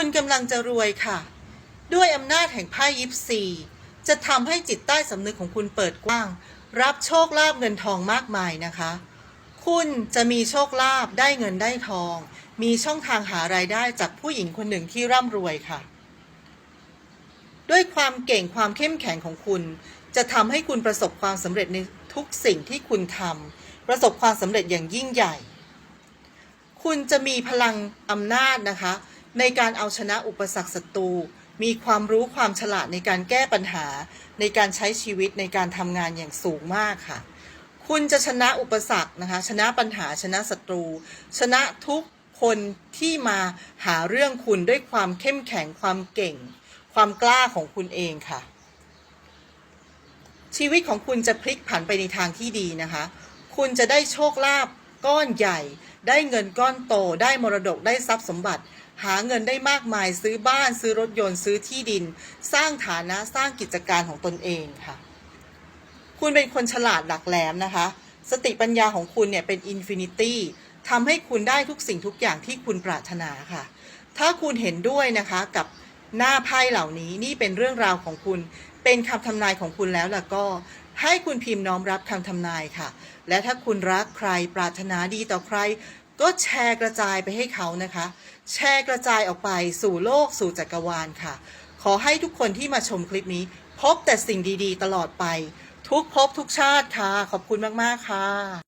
คุณกำลังจะรวยค่ะ ด้วยอำนาจแห่งไพ่ยิปซีจะทำให้จิตใต้สำนึกของคุณเปิดกว้าง รับโชคลาภเงินทองมากมายนะคะ คุณจะมีโชคลาภได้เงินได้ทอง มีช่องทางหารายได้จากผู้หญิงคนหนึ่งที่ร่ำรวยค่ะ ด้วยความเก่งความเข้มแข็งของคุณ จะทำให้คุณประสบความสำเร็จในทุกสิ่งที่คุณทำประสบความสำเร็จอย่างยิ่งใหญ่ คุณจะมีพลังอำนาจนะคะ ในการเอาชนะอุปสรรคศัตรู มีความรู้ความฉลาดในการแก้ปัญหา ในการใช้ชีวิตในการทำงานอย่างสูงมากค่ะ คุณจะชนะอุปสรรคนะคะ ชนะปัญหาชนะศัตรู ชนะทุกคนที่มาหาเรื่องคุณด้วยความเข้มแข็งความเก่ง ความกล้าของคุณเองค่ะ ชีวิตของคุณจะพลิกผันไปในทางที่ดีนะคะ คุณจะได้โชคลาภ ก้อนใหญ่ ได้เงินก้อนโต ได้มรดกได้ทรัพย์สมบัติ หาเงินได้มากมายซื้อบ้าน ซื้อรถยนต์ซื้อที่ดิน สร้างฐานะสร้างกิจการของตนเองค่ะ คุณเป็นคนฉลาดหลักแหลมนะคะ สติปัญญาของคุณเนี่ยเป็นอินฟินิตี้ทำให้คุณได้ทุกสิ่งทุกอย่างที่คุณปรารถนาค่ะ ถ้าคุณเห็นด้วยนะคะกับหน้าไพ่เหล่านี้นี่เป็นเรื่องราวของคุณ เป็นคำทำนายของคุณแล้วล่ะก็ ให้คุณพิมพ์น้อมรับคำทำนายค่ะ และถ้าคุณรักใครปรารถนาดีต่อใคร ก็แชร์กระจายไปให้เขานะคะ แชร์กระจายออกไปสู่โลกสู่จักรวาลค่ะ ขอให้ทุกคนที่มาชมคลิปนี้ พบแต่สิ่งดีๆ ตลอดไป ทุกภพทุกชาติค่ะ ขอบคุณมากๆค่ะ